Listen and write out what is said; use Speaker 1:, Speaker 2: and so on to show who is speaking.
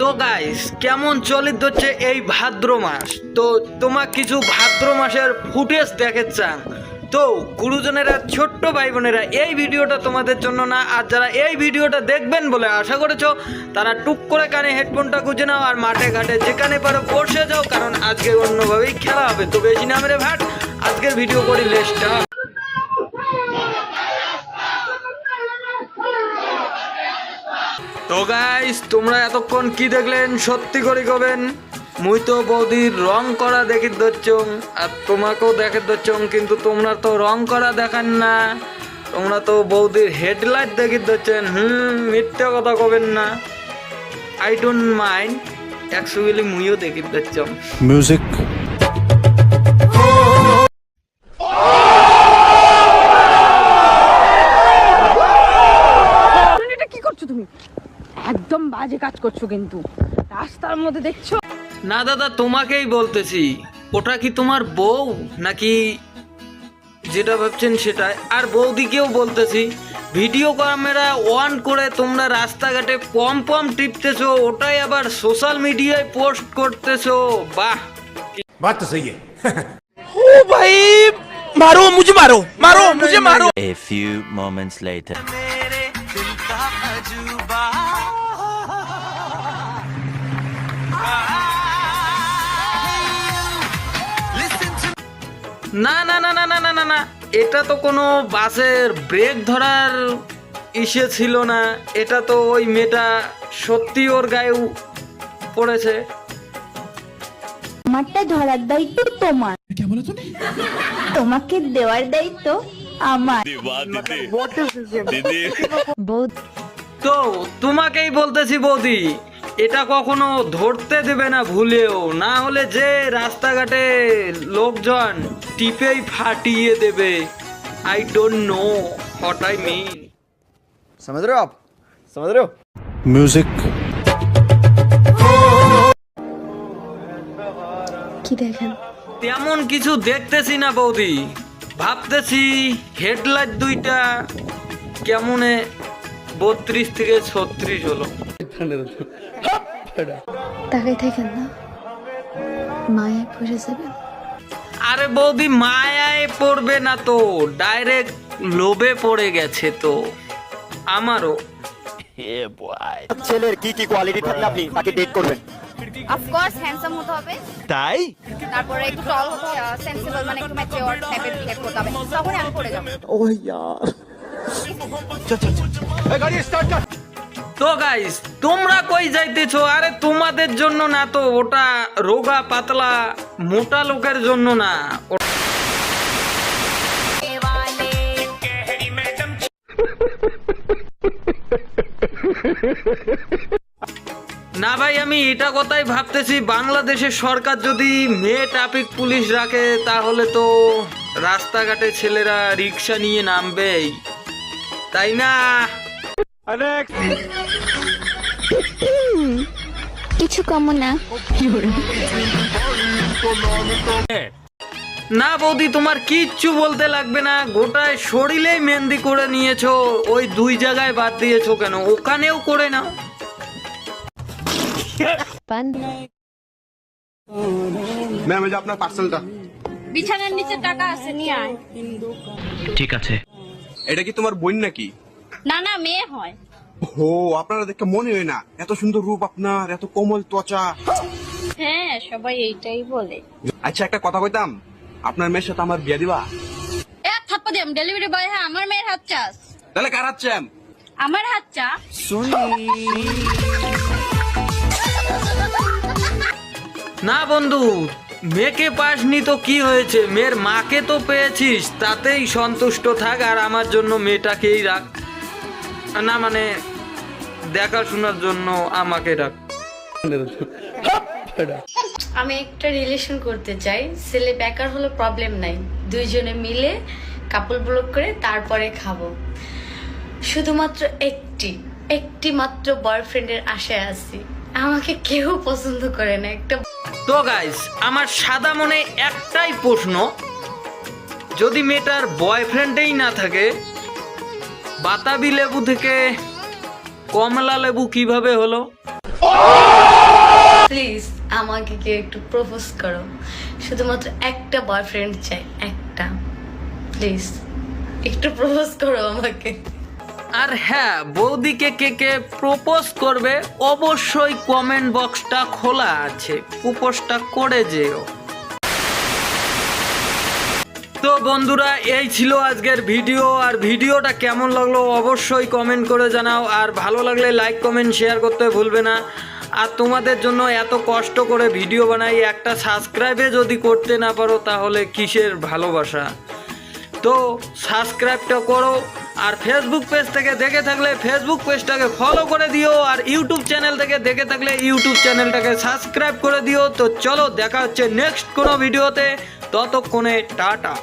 Speaker 1: তো গাইস কেমন চলিত হচ্ছে এই ভাদ্র মাস? তো তোমার কিছু ভাদ্র মাসের ফুটেজ দেখে চান তো গুরুজনেরা, ছোট্ট ভাই বোনেরা এই ভিডিওটা তোমাদের জন্য না, আর যারা এই ভিডিওটা দেখবেন বলে আশা করেছ, তারা টুক করে কানে হেডফোনটা গুঁজে নাও আর মাঠে ঘাটে যেখানে পারো বসে যাও, কারণ আজকে অন্যভাবেই খেলা হবে। তো বেশি না মেরে ভাট, আজকের ভিডিও করি লেসটা তো গাইস তোমরা এতক্ষণ কি দেখলেন? সত্যি করে কবেন? মুই তো বৌদির রং করা দেখি দচ্ছং আর তোমাকেও দেখে দচ্ছং কিন্তু তোমরা তো রং করা দেখান না। তোমরা তো বৌদির হেডলাইট দেখি দচ্ছেন হুম মিথ্যে কথা কবেন না। আই ডোন্ট মাইন্ড অ্যাকচুয়ালি মুইও দেখি দচ্ছং
Speaker 2: music
Speaker 3: মানে এটা কি করছ তুমি একদম বাজে কাজ করছ কিন্তু। রাস্তার মধ্যে দেখছ?
Speaker 1: না দাদা তোমাকেই বলতেছি। ওটা কি তোমার বউ? নাকি যেটা ভাবছেন সেটাই। আর বৌদিকেও বলতেছি ভিডিও ক্যামেরা অন করে তোমরা রাস্তাঘাটে পম পম টিপতেছ ওটাই আবার সোশ্যাল মিডিয়ায় পোস্ট করতেছ। বাহ!
Speaker 2: বাত তো সহি ও
Speaker 4: ভাই মারো মুঝে মারো মারো মুঝে মারো।
Speaker 1: এ ফিউ মোমেন্টস লেটার না না না না না না না না। এটা তো কোনো বাসের ব্রেক ধরার ইসে ছিল না। এটা তো ওই মেয়েটা সত্যি ওর গায়ে পড়েছে।
Speaker 5: আমারটা ধরার দায়িত্ব তোমার। তোমাকে দেওয়ার দায়িত্ব আমার।
Speaker 1: তো তোমাকেই বলতেছি বৌদি এটা কখনো ধরতে দেবে না ভুলেও না হলে যে রাস্তাঘাটে লোকজন টিপেই ফাটিয়ে দেবে I don't know what I mean
Speaker 6: समझ रहे हो आप समझ रहे हो
Speaker 2: music
Speaker 5: কি দেখেন
Speaker 1: তেমন কিছু দেখতেছি না বৌদি ভাবতেছি হেডলাইট দুইটা কেমনে বত্রিশ থেকে ছত্রিশ হলো
Speaker 5: তাকাই থাকেন না। মায়ে পড়ে যাবেন।
Speaker 1: আরে বৌদি মায়ায় পড়বে না তো। ডাইরেক্ট লোভে পড়ে গেছে তো। আমারও।
Speaker 6: ছেলের কি কি কোয়ালিটি থাকলে আপনি তাকে ডেট করবেন?
Speaker 7: অফকোর্স হ্যান্ডসাম হতে হবে।
Speaker 6: তাই?
Speaker 7: তারপরে একটু টল হতে সেন্সিবল মানে একটু ম্যাচিওর টাইপের বিহেভ করতে হবে। তখনই আমি পড়ে যাব।
Speaker 6: ও ইয়ার। গাড়ি স্টার্ট কর
Speaker 1: তো গাইস তোমরা কই যাইতেছো? আরে তোমাদের জন্য না তো, ওটা রোগা পাতলা মোটা লোকের জন্য না। না ভাই, আমি এটা কথাই ভাবতেছি, বাংলাদেশের সরকার যদি মেয়ে ট্রাফিক পুলিশ রাখে, তাহলে তো রাস্তাঘাটে ছেলেরা রিক্সা নিয়ে নামবেই। তাই না?
Speaker 5: কিছু কম না।
Speaker 1: না বৌদি তোমার কিচ্ছু বলতে লাগবে না। গোটায় শরীরেই মেহেন্দি করে নিয়েছো। ওই দুই জায়গায় বাদ দিয়েছ কেন? ওখানেও করে নাও।
Speaker 8: ম্যাম এই যে আপনার পার্সেলটা
Speaker 7: বিছানার নিচে টাকা আছে নিয়ে আয়।
Speaker 8: এটা কি তোমার বোন নাকি?
Speaker 7: না না মেয়ে হয়।
Speaker 8: ও আপনারা দেখে মনে হয় না। এত সুন্দর রূপ আপনার এত কোমল ত্বচা।
Speaker 7: হ্যাঁ সবাই এইটাই বলে।
Speaker 8: আচ্ছা একটা কথা কইতাম। আপনার মেয়ের সাথে আমার বিয়ে দিবা?
Speaker 7: এক থাপ্পা দিলাম ডেলিভারি বয় হ্যাঁ আমার মেয়ের হাত চাস।
Speaker 8: তাহলে কার হাচ্ছেন
Speaker 7: আমার হাত চা।
Speaker 1: না বন্ধু মেয়েকে পাসনি তো কি হয়েছে? মেয়ের মাকে তো পেয়েছিস তাতেই সন্তুষ্ট থাক আর আমার জন্য মেয়েটাকেই রাখ। না মানে দেখাশোনার জন্য আমাকে রাখ
Speaker 9: আমি একটা রিলেশন করতে চাই। ছেলে বেকার হলো প্রবলেম নাই। দুইজনে মিলে কাপল ব্লক করে তারপরে খাব। শুধুমাত্র একটি একটি মাত্র বয়ফ্রেন্ডের আশায় আছি। আমাকে কেউ পছন্দ করে না একটা
Speaker 1: তো গাইস আমার সাদা মনে একটাই প্রশ্ন। যদি মেয়েটার বয়ফ্রেন্ডেই না থাকে বাতাবি লেবু থেকে কমলা লেবু কীভাবে হলো?
Speaker 9: প্লিজ আমাকে কেউ একটু প্রপোজ করো। শুধুমাত্র একটা বয়ফ্রেন্ড চাই একটা। প্লিজ একটু প্রপোজ করো আমাকে।
Speaker 1: আর হ্যাঁ বৌদিকে কে কে প্রপোজ করবে অবশ্যই কমেন্ট বক্সটা খোলা আছে। প্রপোজটা করে যেও। বন্ধুরা, এই ছিল আজকের ভিডিও। আর ভিডিওটা কেমন লাগল অবশ্যই কমেন্ট করে জানাও। আর ভালো লাগলে লাইক কমেন্ট শেয়ার করতে ভুলবে না। আর তোমাদের জন্য এত কষ্ট করে ভিডিও বানাই, একটা সাবস্ক্রাইবে যদি করতে না পারো, তাহলে কিসের ভালোবাসা? তো সাবস্ক্রাইবটা করো, আর ফেসবুক পেজ থেকে দেখে থাকলে ফেসবুক পেজটাকে ফলো করে দিও, আর ইউটিউব চ্যানেল থেকে দেখে থাকলে ইউটিউব চ্যানেলটাকে সাবস্ক্রাইব করে দিও। তো চলো, দেখা হচ্ছে নেক্সট কোনো ভিডিওতে। ততক্ষণে টাটা।